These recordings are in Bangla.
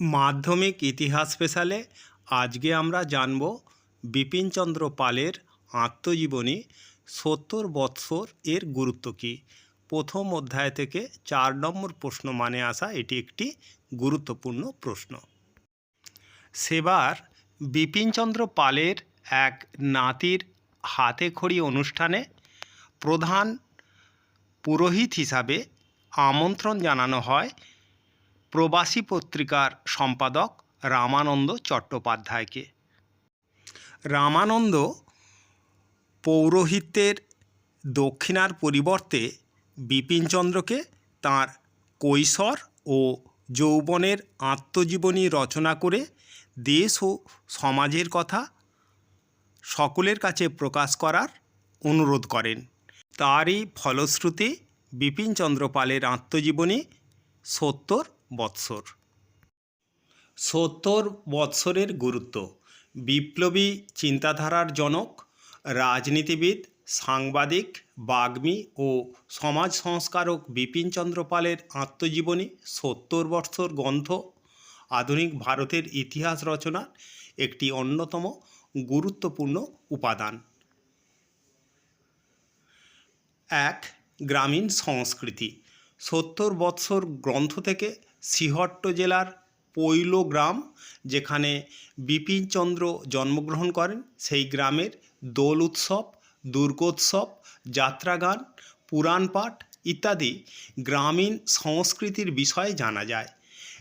মাধ্যমিক ইতিহাস স্পেশালে আজকে আমরা জানব বিপিনচন্দ্র পালের আত্মজীবনী সত্তর বৎসর এর গুরুত্ব কী? প্রথম অধ্যায় থেকে চার নম্বর প্রশ্ন মানে আসা এটি একটি গুরুত্বপূর্ণ প্রশ্ন। সেবার বিপিনচন্দ্র পালের এক নাতির হাতে খড়ি অনুষ্ঠানে প্রধান পুরোহিত হিসাবে আমন্ত্রণ জানানো হয় প্রবাসী পত্রিকার সম্পাদক রামানন্দ চট্টোপাধ্যায়কে। রামানন্দ পৌরোহিত্যের দক্ষিণার পরিবর্তে বিপিনচন্দ্রকে তাঁর কৈশোর ও যৌবনের আত্মজীবনী রচনা করে দেশ ও সমাজের কথা সকলের কাছে প্রকাশ করার অনুরোধ করেন। তারই ফলশ্রুতি বিপিনচন্দ্র পালের আত্মজীবনী সত্তর বৎসর। সত্তর বৎসরের গুরুত্ব। বিপ্লবী চিন্তাধারার জনক, রাজনীতিবিদ, সাংবাদিক, বাগ্মী ও সমাজ সংস্কারক বিপিনচন্দ্র পালের আত্মজীবনী সত্তর বৎসর গ্রন্থ, আধুনিক ভারতের ইতিহাস রচনার একটি অন্যতম গুরুত্বপূর্ণ উপাদান। এক, গ্রামীণ সংস্কৃতি। সত্তর বৎসর গ্রন্থ থেকে সিহট্ট জেলার পৈল গ্রাম, যেখানে বিপিনচন্দ্র জন্মগ্রহণ করেন, সেই গ্রামের দোল উৎসব, দুর্গোৎসব, যাত্রাগান পুরাণ পাঠ ইত্যাদি গ্রামীণ সংস্কৃতির বিষয়ে জানা যায়।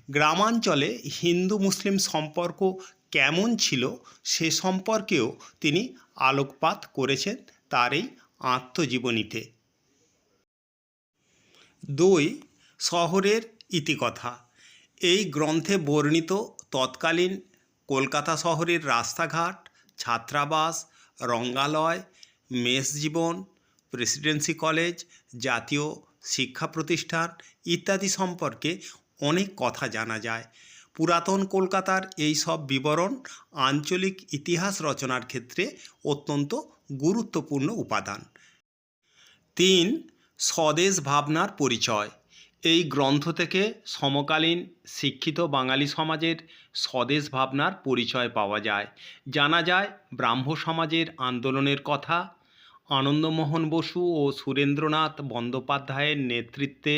গ্রামাঞ্চলে হিন্দু মুসলিম সম্পর্ক কেমন ছিল সে সম্পর্কেও তিনি আলোকপাত করেছেন তার এই আত্মজীবনীতে। দুই শহরের ইতিকথা। এই গ্রন্থে বর্ণিত তৎকালীন কলকাতা শহরের রাস্তাঘাট, ছাত্রাবাস, রঙ্গালয় মেস জীবন প্রেসিডেন্সি কলেজ, জাতীয় শিক্ষা প্রতিষ্ঠান ইত্যাদি সম্পর্কে অনেক কথা জানা যায়। পুরাতন কলকাতার এই সব বিবরণ আঞ্চলিক ইতিহাস রচনার ক্ষেত্রে অত্যন্ত গুরুত্বপূর্ণ উপাদান। তিন স্বদেশ ভাবনার পরিচয়। এই গ্রন্থ থেকে সমকালীন শিক্ষিত বাঙালি সমাজের স্বদেশ ভাবনার পরিচয় পাওয়া যায়। জানা যায়, ব্রাহ্ম সমাজের আন্দোলনের কথা, আনন্দমোহন বসু ও সুরেন্দ্রনাথ বন্দ্যোপাধ্যায়ের নেতৃত্বে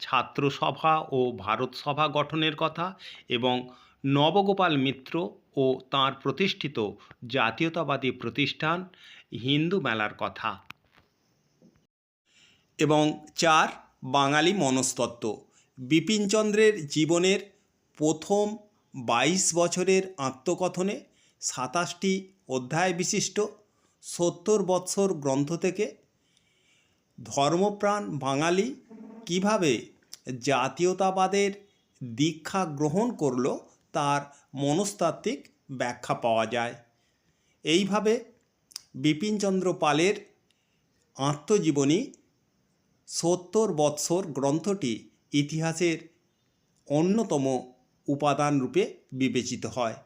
ছাত্রসভা ও ভারত সভা গঠনের কথা এবং নবগোপাল মিত্র ও তাঁর প্রতিষ্ঠিত জাতীয়তাবাদী প্রতিষ্ঠান হিন্দু মেলার কথা। এবং চার, বাঙালি মনস্তত্ত্ব। বিপিনচন্দ্রের জীবনের প্রথম বাইশ বছরের আত্মকথনে সাতাশটি অধ্যায় বিশিষ্ট সত্তর বৎসর গ্রন্থ থেকে ধর্মপ্রাণ বাঙালি কীভাবে জাতীয়তাবাদের দীক্ষা গ্রহণ করল তার মনস্তাত্ত্বিক ব্যাখ্যা পাওয়া যায়। এইভাবে বিপিনচন্দ্র পালের আত্মজীবনী সত্তর বৎসর গ্রন্থটি ইতিহাসের অন্যতম উপাদান রূপে বিবেচিত হয়।